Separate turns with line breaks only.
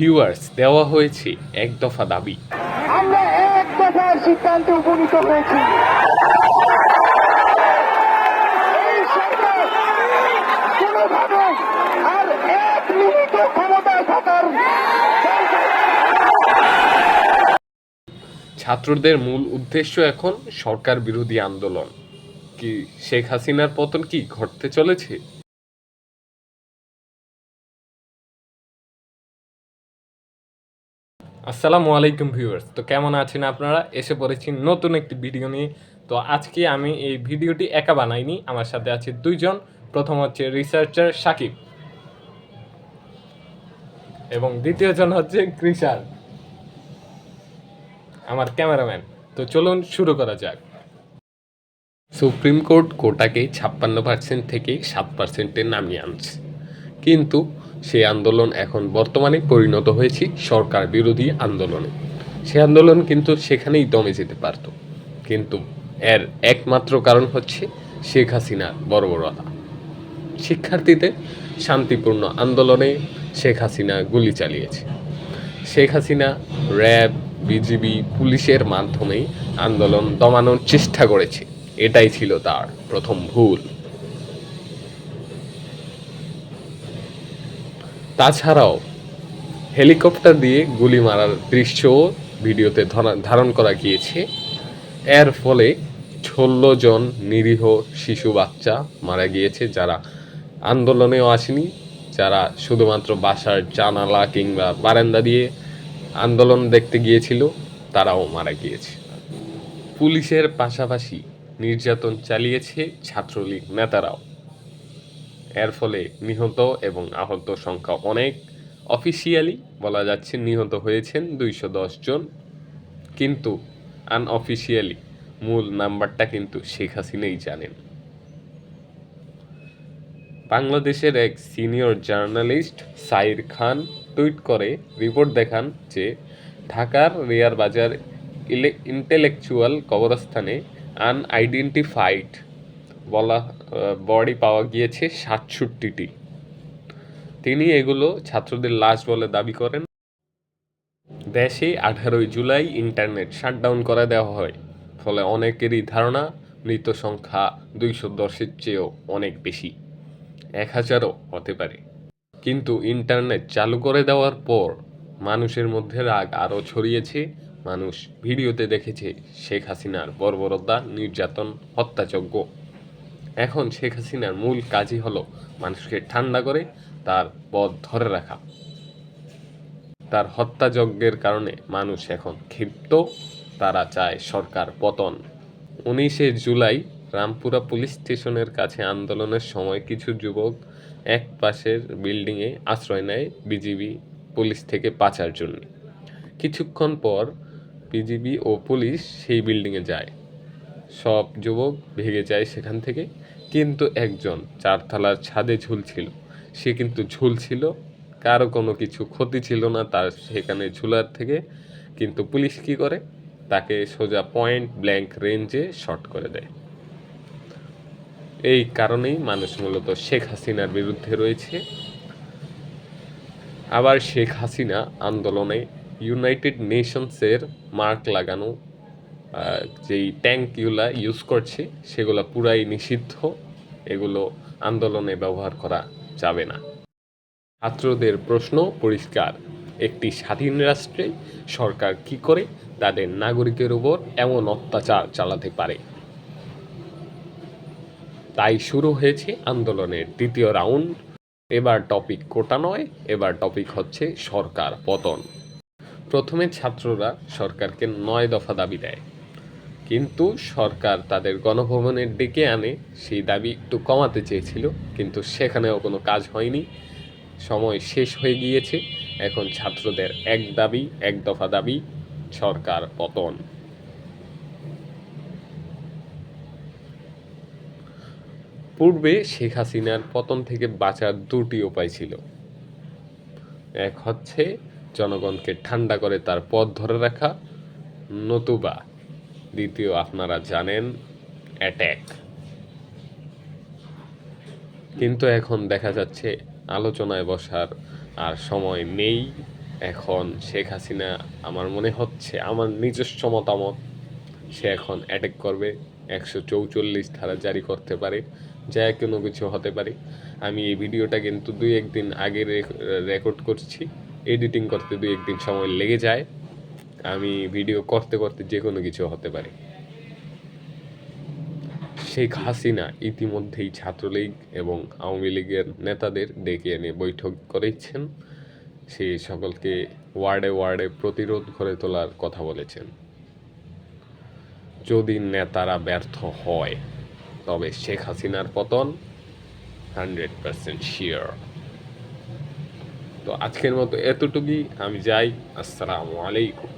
Viewers দেওয়া হয়েছে এক দফা দাবি।
আমরা এক দফার সিদ্ধান্তে উপনীত হয়েছি। এই সরকার কোনোভাবে আর এক মিনিট ক্ষমতায় থাকার
ছাত্রদের মূল উদ্দেশ্য এখন সরকার বিরোধী আন্দোলন। কি শেখ হাসিনার পতন কি ঘটতে চলেছে? আসসালামু আলাইকুম ভিউয়ার্স। তো কেমন আছেন আপনারা? এসে পড়েছি নতুন একটি ভিডিও নিয়ে। তো আজকে আমি এই ভিডিওটি একা বানাইনি, আমার সাথে আছে দুইজন। প্রথম হচ্ছে রিসার্চার সাকিব এবং দ্বিতীয়জন হচ্ছে কৃষার আমার ক্যামেরাম্যান। তো চলুন শুরু করা যাক। সুপ্রিম কোর্ট কোটাকে ছাপ্পান্ন পার্সেন্ট থেকে সাত পার্সেন্টে নামিয়ে আনছে। কিন্তু সেই আন্দোলন এখন বর্তমানে পরিণত হয়েছে সরকার বিরোধী আন্দোলনে। সে আন্দোলন কিন্তু সেখানেই দমে যেতে পারত। কিন্তু এর একমাত্র কারণ হচ্ছে শেখ হাসিনার বর্বরতা। শিক্ষার্থীদের শান্তিপূর্ণ আন্দোলনে শেখ হাসিনা গুলি চালিয়েছে। শেখ হাসিনা র্যাব, বিজিবি, পুলিশের মাধ্যমে আন্দোলন দমানোর চেষ্টা করেছে। এটাই ছিল তার প্রথম ভুল। তাছাড়াও হেলিকপ্টার দিয়ে গুলি মারার দৃশ্যও ভিডিওতে ধরা- ধারণ করা গিয়েছে। এর ফলে ষোলো জন নিরীহ শিশু বাচ্চা মারা গিয়েছে যারা আন্দোলনেও আসেনি, যারা শুধুমাত্র বাসার জানালা কিংবা বারান্দা দিয়ে আন্দোলন দেখতে গিয়েছিল, তারাও মারা গিয়েছে। পুলিশের পাশাপাশি নির্যাতন চালিয়েছে ছাত্রলীগ নেতারাও। এর ফলে নিহত এবং আহত সংখ্যা অনেক। অফিসিয়ালি বলা যাচ্ছে নিহত হয়েছেন দুইশো জন। কিন্তু আনঅফিসিয়ালি মূল নাম্বারটা কিন্তু শেখ হাসিনাই জানেন। বাংলাদেশের এক senior journalist Sair Khan tweet করে রিপোর্ট দেখান যে ঢাকার রেয়ার বাজার ইন্টেলেকচুয়াল কবরস্থানে আনআইডেন্টিফাইড বলা বডি পাওয়া গিয়েছে সাতষট্টিটি। তিনি এগুলো ছাত্রদের লাশ বলে দাবি করেন। দেশে আঠারোই জুলাই ইন্টারনেট শাটডাউন করে দেওয়া হয়। ফলে অনেকেরই ধারণা, মৃত সংখ্যা দুইশো দশের চেয়েও অনেক বেশি। এক হাজারও হতে পারে। কিন্তু ইন্টারনেট চালু করে দেওয়ার পর মানুষের মধ্যে রাগ আরও ছড়িয়েছে। মানুষ ভিডিওতে দেখেছে শেখ হাসিনার বর্বরতা, নির্যাতন, হত্যাযজ্ঞ। এখন শেখ হাসিনার মূল কাজই হলো মানুষকে ঠান্ডা করে তার পথ ধরে রাখা। তার হত্যাযজ্ঞের কারণে মানুষ এখন ক্ষিপ্ত। তারা চায় সরকার পতন। উনিশে জুলাই রামপুরা পুলিশ স্টেশনের কাছে আন্দোলনের সময় কিছু যুবক এক পাশের বিল্ডিংয়ে আশ্রয় নেয় বিজিবি পুলিশ থেকে পাচার জন্য। কিছুক্ষণ পর বিজিবি ও পুলিশ সেই বিল্ডিংয়ে যায়। সব যুবক ভেঙে যায় সেখান থেকে। কিন্তু একজন চারতলার ছাদে ঝুলছিল। সে কিন্তু ঝুলছিল। কারও কোনো কিছু ক্ষতি ছিল না তার সেখানে ঝুলার থেকে। কিন্তু পুলিশ কি করে? তাকে সোজা পয়েন্ট ব্ল্যাঙ্ক রেঞ্জে শট করে দেয়। এই কারণেই মানুষ মূলত শেখ হাসিনার বিরুদ্ধে রয়েছে। আবার শেখ হাসিনা আন্দোলনে ইউনাইটেড নেশনসের মার্ক লাগানো যেই ট্যাঙ্কগুলা ইউজ করছে, সেগুলো পুরাই নিষিদ্ধ। এগুলো আন্দোলনে ব্যবহার করা যাবে না। ছাত্রদের প্রশ্ন পরিষ্কার। একটি স্বাধীন রাষ্ট্রে সরকার কি করে তাদের নাগরিকের উপর এমন অত্যাচার চালাতে পারে? তাই শুরু হয়েছে আন্দোলনের দ্বিতীয় রাউন্ড। এবার টপিক কোটা নয়, এবার টপিক হচ্ছে সরকার পতন। প্রথমে ছাত্ররা সরকারকে নয় দফা দাবি দেয়। কিন্তু সরকার তাদের গণভবনের ডেকে আনে, সেই দাবি একটু কমাতে চেয়েছিল, কিন্তু সেখানেও কোনো কাজ হয়নি। সময় শেষ হয়ে গিয়েছে, এখন ছাত্রদের এক দাবি, এক দফা দাবি, সরকার পতন। পূর্বে শেখ হাসিনার পতন থেকে বাঁচার দুটি উপায় ছিল। এক হচ্ছে, জনগণকে ঠান্ডা করে তার পথ ধরে রাখা, নতুবা দ্বিতীয় আপনারা জানেন অ্যাট্যাক কিন্তু এখন দেখা যাচ্ছে আলোচনায় বসার আর সময় নেই। এখন শেখ হাসিনা, আমার মনে হচ্ছে, আমার নিজস্ব মতামত, সে এখন অ্যাটাক করবে। একশো চৌচল্লিশ ধারা জারি করতে পারে, যা কোনো কিছু হতে পারে। আমি এই ভিডিওটা কিন্তু দুই একদিন আগে রেকর্ড করছি। এডিটিং করতে দুই একদিন সময় লেগে যায়। আমি ভিডিও করতে করতে যে কোনো কিছু হতে পারে। শেখ হাসিনা ইতিমধ্যেই ছাত্রলীগ এবং আওয়ামী লীগের নেতাদের ডেকে এনে বৈঠক করেছেন। সে সকলকে ওয়ার্ডে ওয়ার্ডে প্রতিরোধ করে তোলার কথা বলেছেন। যদি নেতারা ব্যর্থ হয়, তবে শেখ হাসিনার পতন হান্ড্রেড পার্সেন্ট শিওর। তো আজকের মতো এতটুকুই, আমি যাই, আসসালামু আলাইকুম।